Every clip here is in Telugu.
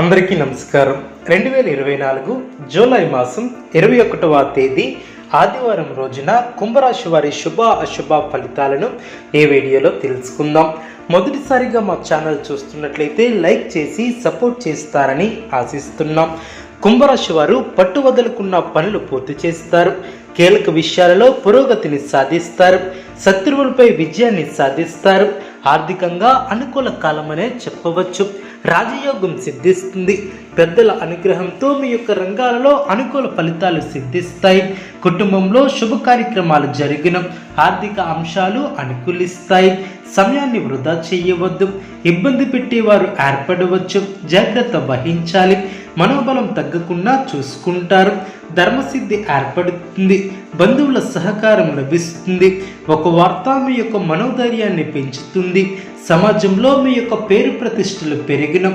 అందరికీ నమస్కారం. రెండు వేల ఇరవై నాలుగు జూలై మాసం ఇరవై ఒకటవ తేదీ ఆదివారం రోజున కుంభరాశి వారి శుభ అశుభ ఫలితాలను ఈ వీడియోలో తెలుసుకుందాం. మొదటిసారిగా మా ఛానల్ చూస్తున్నట్లయితే లైక్ చేసి సపోర్ట్ చేస్తారని ఆశిస్తున్నాం. కుంభరాశి వారు పట్టు వదులుకున్న పనులు పూర్తి చేస్తారు. కీలక విషయాలలో పురోగతిని సాధిస్తారు శత్రువులపై విజయాన్ని సాధిస్తారు. ఆర్థికంగా అనుకూల కాలమనే చెప్పవచ్చు. రాజయోగం సిద్ధిస్తుంది. పెద్దల అనుగ్రహంతో మీ యొక్క రంగాలలో అనుకూల ఫలితాలు సిద్ధిస్తాయి. కుటుంబంలో శుభ కార్యక్రమాలు జరిగిన ఆర్థిక అంశాలు అనుకూలిస్తాయి. సమయాన్ని వృధా చేయవద్దు. ఇబ్బంది పెట్టేవారు ఏర్పడవచ్చు. జాగ్రత్త వహించాలి. మనోబలం తగ్గకుండా చూసుకుంటారు. ధర్మసిద్ధి ఏర్పడుతుంది బంధువుల సహకారం లభిస్తుంది ఒక వార్త మీ యొక్క మనోధైర్యాన్ని పెంచుతుంది సమాజంలో మీ యొక్క పేరు ప్రతిష్టలు పెరిగిన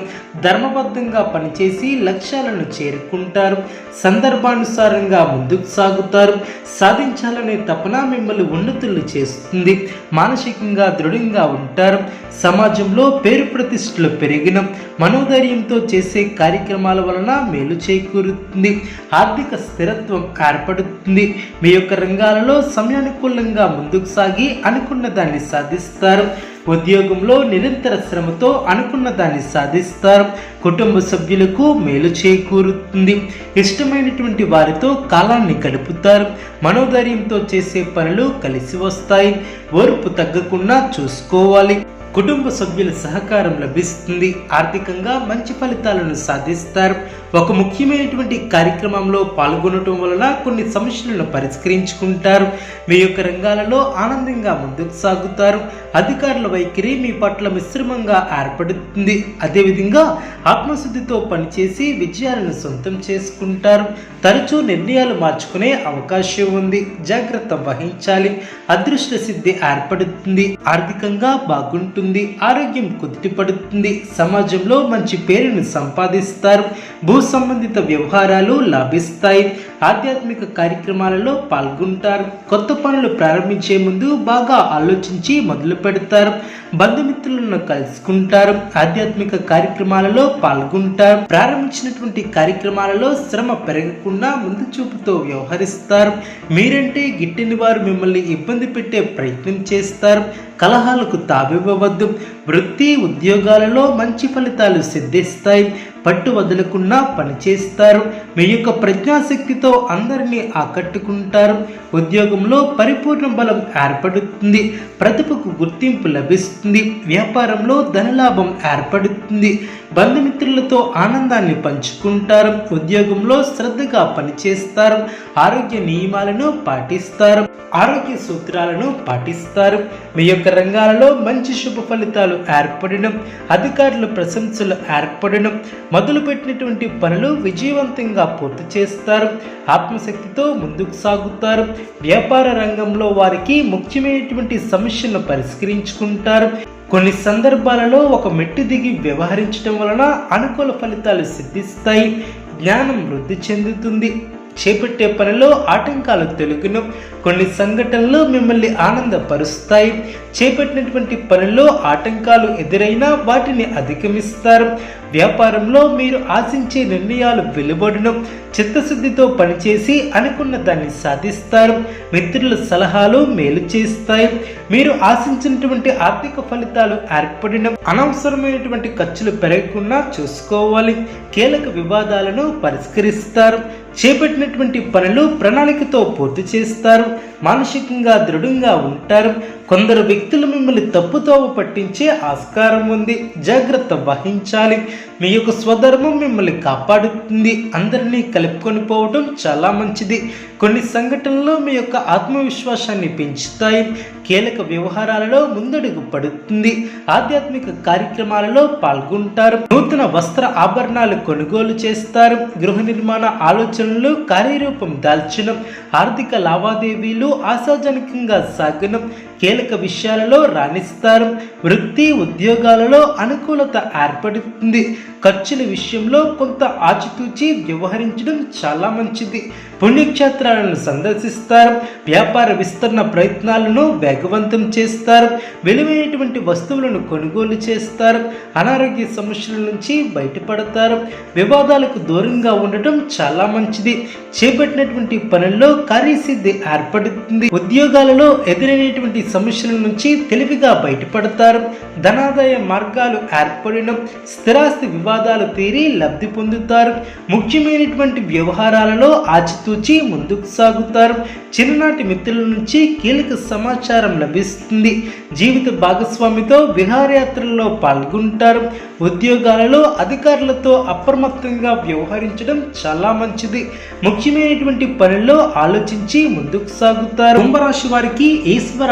ధర్మబద్ధంగా పనిచేసి లక్ష్యాలను చేరుకుంటారు సందర్భానుసారంగా ముందుకు సాగుతారు సాధించాలనే తపన మిమ్మల్ని ఉన్నతులు చేస్తుంది మానసికంగా దృఢంగా ఉంటారు సమాజంలో పేరు ప్రతిష్టలు పెరిగిన మనోధైర్యంతో చేసే కార్యక్రమాల వలన మేలు చేకూరుతుంది ఆర్థిక స్థిరత్వం ఏర్పడుతుంది. మీ యొక్క రంగాలలో సమయానుకూలంగా ముందుకు సాగి అనుకున్న దాన్ని సాధిస్తారు. ఉద్యోగంలో నిరంతర శ్రమతో అనుకున్న దాన్ని సాధిస్తారు. కుటుంబ సభ్యులకు మేలు చేకూరుతుంది. ఇష్టమైనటువంటి వారితో కాలాన్ని గడుపుతారు. మనోధైర్యంతో చేసే పనులు కలిసి వస్తాయి. ఓర్పు తగ్గకుండా చూసుకోవాలి. కుటుంబ సభ్యుల సహకారం లభిస్తుంది. ఆర్థికంగా మంచి ఫలితాలను సాధిస్తారు. ఒక ముఖ్యమైనటువంటి కార్యక్రమంలో పాల్గొనటం వలన కొన్ని సమస్యలను పరిష్కరించుకుంటారు. మీ యొక్క రంగాలలో ఆనందంగా ముందుకు సాగుతారు. అధికారుల వైఖరి మీ పట్ల మిశ్రమంగా ఏర్పడుతుంది. అదేవిధంగా ఆత్మశుద్ధితో పనిచేసి విజయాలను సొంతం చేసుకుంటారు. తరచూ నిర్ణయాలు మార్చుకునే అవకాశం ఉంది. జాగ్రత్త వహించాలి. అదృష్ట సిద్ధి ఏర్పడుతుంది. ఆర్థికంగా బాగుంటుంది. ఆరోగ్యం కుదిటిపడుతుంది. సమాజంలో మంచి పేరును సంపాదిస్తారు. భూ సంబంధిత వ్యవహారాలు లభిస్తాయి. ఆధ్యాత్మిక కార్యక్రమాలలో పాల్గొంటారు. కొత్త పనులు ప్రారంభించే ముందు బాగా ఆలోచించి మొదలు పెడతారు. బంధుమిత్రులను కలుసుకుంటారు. ఆధ్యాత్మిక కార్యక్రమాలలో పాల్గొంటారు. ప్రారంభించినటువంటి కార్యక్రమాలలో శ్రమ పెరగకుండా ముందు చూపుతో వ్యవహరిస్తారు. మీరంటే గిట్టిన వారు మిమ్మల్ని ఇబ్బంది పెట్టే ప్రయత్నం చేస్తారు. కలహాలకు తావివ్వవద్దు. వృత్తి ఉద్యోగాలలో మంచి ఫలితాలు సిద్ధిస్తాయి. పట్టు వదలకుండా పనిచేస్తారు. మీ యొక్క ప్రజ్ఞాశక్తితో అందరినీ ఆకట్టుకుంటారు. ఉద్యోగంలో పరిపూర్ణ బలం ఏర్పడుతుంది. ప్రతిభకు గుర్తింపు లభిస్తుంది. వ్యాపారంలో ధనలాభం ఏర్పడుతుంది. బంధుమిత్రులతో ఆనందాన్ని పంచుకుంటారు. ఉద్యోగంలో శ్రద్ధగా పనిచేస్తారు. ఆరోగ్య నియమాలను పాటిస్తారు. ఆరోగ్య సూత్రాలను పాటిస్తారు. మీ యొక్క రంగాలలో మంచి శుభ ఫలితాలు ఏర్పడడం అధికారుల ప్రశంసలు ఏర్పడడం మొదలుపెట్టినటువంటి పనులు విజయవంతంగా పూర్తి చేస్తారు. ఆత్మశక్తితో ముందుకు సాగుతారు. వ్యాపార రంగంలో వారికి ముఖ్యమైనటువంటి సమస్యలను పరిష్కరించుకుంటారు. కొన్ని సందర్భాలలో ఒక మెట్టు దిగి వ్యవహరించడం వలన అనుకూల ఫలితాలు సిద్ధిస్తాయి. జ్ఞానం వృద్ధి చెందుతుంది. చేపట్టే పనిలో ఆటంకాలు తొలగును. కొన్ని సంఘటనలు మిమ్మల్ని ఆనందపరుస్తాయి. చేపట్టినటువంటి పనిలో ఆటంకాలు ఎదురైనా వాటిని అధిగమిస్తారు. వ్యాపారంలో మీరు ఆశించే నిర్ణయాలు వెలువడను. చిత్తశుద్ధితో పనిచేసి అనుకున్న దాన్ని సాధిస్తారు. మిత్రుల సలహాలు మేలు చేస్తాయి. మీరు ఆశించినటువంటి ఆర్థిక ఫలితాలు ఏర్పడిన అనవసరమైనటువంటి ఖర్చులు పెరగకుండా చూసుకోవాలి. కీలక వివాదాలను పరిష్కరిస్తారు. చేపట్టినటువంటి పనులు ప్రణాళికతో పూర్తి చేస్తారు. మానసికంగా దృఢంగా ఉంటారు. కొందరు వ్యక్తులు మిమ్మల్ని తప్పుతోవ పట్టించే ఆస్కారం ఉంది. జాగ్రత్త వహించాలి. మీ యొక్క స్వధర్మం మిమ్మల్ని కాపాడుతుంది. అందరినీ కలుపుకొని పోవడం చాలా మంచిది. కొన్ని సంఘటనలు మీ యొక్క ఆత్మవిశ్వాసాన్ని పెంచుతాయి. కీలక వ్యవహారాలలో ముందడుగు పడుతుంది. ఆధ్యాత్మిక కార్యక్రమాలలో పాల్గొంటారు. నూతన వస్త్ర ఆభరణాలు కొనుగోలు చేస్తారు. గృహ నిర్మాణ ఆలోచనలు కార్యరూపం దాల్చడం. ఆర్థిక లావాదేవీలు ఆశాజనకంగా సాగడం. కీలక కీలక విషయాలలో రాణిస్తారు. వృత్తి ఉద్యోగాలలో అనుకూలత ఏర్పడుతుంది. ఖర్చుల విషయంలో కొంత ఆచితూచి వ్యవహరించడం చాలా మంచిది. పుణ్యక్షేత్రాలను సందర్శిస్తారు. వ్యాపార విస్తరణ ప్రయత్నాలను వేగవంతం చేస్తారు. విలువైనటువంటి వస్తువులను కొనుగోలు చేస్తారు. అనారోగ్య సమస్యల నుంచి బయటపడతారు. వివాదాలకు దూరంగా ఉండటం చాలా మంచిది. చేపట్టినటువంటి పనుల్లో కార్యసిద్ధి ఏర్పడుతుంది. ఉద్యోగాలలో ఎదురైనటువంటి సమస్య సమస్యల నుంచి తెలివిగా బయటపడతారు. ధనాదాయ మార్గాలు ఏర్పడడం స్థిరాస్తి వివాదాలు తీరి లబ్ధి పొందుతారు. ముఖ్యమైనటువంటి వ్యవహారాలలో ఆచితూచి ముందుకు సాగుతారు. చిన్ననాటి మిత్రుల నుంచి కీలక సమాచారం లభిస్తుంది. జీవిత భాగస్వామితో విహారయాత్రల్లో పాల్గొంటారు. ఉద్యోగాలలో అధికారులతో అప్రమత్తంగా వ్యవహరించడం చాలా మంచిది. ముఖ్యమైనటువంటి పనుల్లో ఆలోచించి ముందుకు సాగుతారు. కుంభరాశి వారికి ఈశ్వర